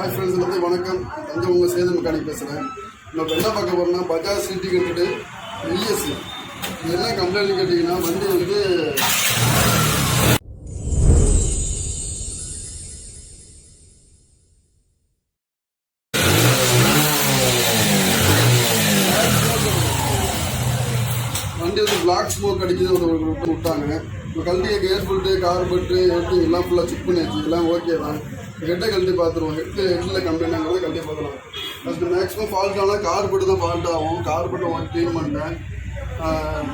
Hi friends வந்து வணக்கம். வந்து உங்கள் சேது மெக்கானிக் பேசுகிறேன் நம்ம என்ன பார்க்க போகிறோம்னா பஜாஜ் சிட்டி கட்டுட்டு இஎஸ்சி என்ன கம்ப்ளைண்ட் கேட்டிங்கன்னா வண்டி வந்து வண்டி வந்து பிளாக் ஸ்மோக் அடிக்குது ஒரு விட்டு விட்டாங்க. இப்போ கழட்டிய கேர் ஃபில்ட்டு கார்பெட்டு ஹெட்டு எல்லாம் ஃபுல்லாக செக் பண்ணியாச்சு. எல்லாம் ஓகே தான். ஹெட்டை கழட்டி பார்த்துருவோம். ஹெட்டு ஹெட்டில் கம்ப்ளைண்ட் ஆகிறத கழட்டி பார்க்கலாம். ஃபஸ்ட்டு மேக்ஸிமம் ஃபால்ட் ஆனால் கார்பெட்டு தான் ஃபால்ட் ஆகும். கார்பெட்டை வாங்கி க்ளீன் பண்ணிட்டேன்.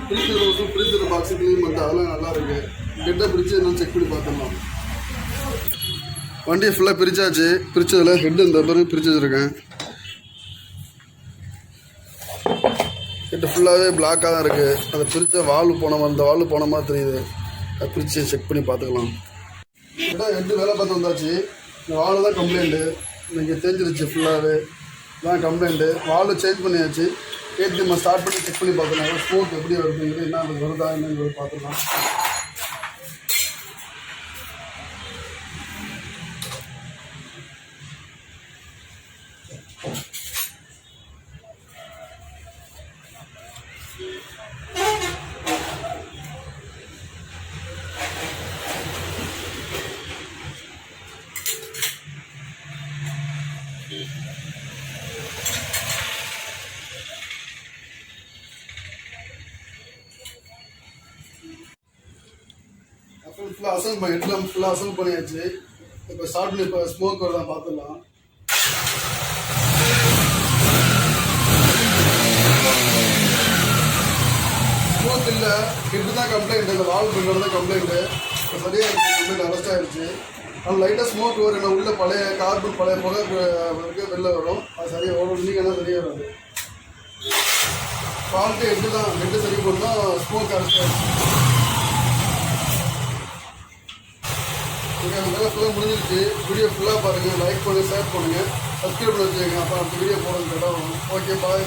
ஃப்ரீசர் ரோஸும் ஃப்ரீசர் பாக்ஸு க்ளீன் பண்ணிட்டு அதெல்லாம் நல்லா இருக்குது ஹெட்டை பிரித்து என்னன்னு செக் பண்ணி பார்த்துடலாம். வண்டியை ஃபுல்லாக பிரித்தாச்சு பிரித்ததில் ஹெட்டு இந்த பிறகு பிரித்து வச்சுருக்கேன் ஹெட்டு ஃபுல்லாகவே பிளாக்காக தான் இருக்குது அதை பிரித்த வால்வு போன மாதிரி இந்த வால்வு போன மாதிரி தெரியுது. அதை பிரித்து செக் பண்ணி பார்த்துக்கலாம். கிட்ட ரெண்டு வேலை பார்த்து வந்தாச்சு. இந்த வால்வு தான் கம்ப்ளைண்ட்டு இன்றைக்கி தெரிஞ்சிருச்சு ஃபுல்லாகவே தான் கம்ப்ளைண்ட்டு வால்வு சேஞ்ச் பண்ணியாச்சு. கேட்டு நம்ம ஸ்டார்ட் பண்ணி செக் பண்ணி பார்த்துக்கலாம் ஸ்மோக் எப்படி வருதுங்கிறது என்ன அது வருதா என்னங்கிறது பார்த்துக்கலாம். ஃபுல்லாக அசல் பண்ணி ஹெட்லாம் ஃபுல்லாக அசல் பண்ணியாச்சு. இப்போ ஸ்டார்ட் பண்ணி இப்போ ஸ்மோக் வரலாம் பார்த்துடலாம். ஸ்மோக் இல்லை ஹெட்டு தான் கம்ப்ளைண்ட் இந்த வால் பண்ணுறது தான் கம்ப்ளைண்ட்டு இப்போ சரியாக இருக்குது கம்ப்ளைண்ட் அரெஸ்ட் ஆகிடுச்சு ஆனால் லைட்டாக ஸ்மோக் வரும். என்ன உள்ள பழைய கார்பன் பழைய புகை வெளில வரும். அது சரியாக ஓடும். இல்லைங்கன்னா சரியாக வராது. ஃபால்ட்டு ஹெட்டு தான் ஹெட்டு சரி பண்ணால் ஸ்மோக் அரெஸ்ட் ஆகிடுச்சு ஓகே அந்த வேலை ஃபுல்லாக முடிஞ்சிருச்சு. வீடியோ ஃபுல்லாக பாருங்கள் லைக் பண்ணுங்கள் ஷேர் பண்ணுங்கள் சப்ஸ்கிரைப் பண்ணி வச்சுக்கோங்க. அப்போ அந்த வீடியோ போடுறது கேட்டால் ஓகே பாய்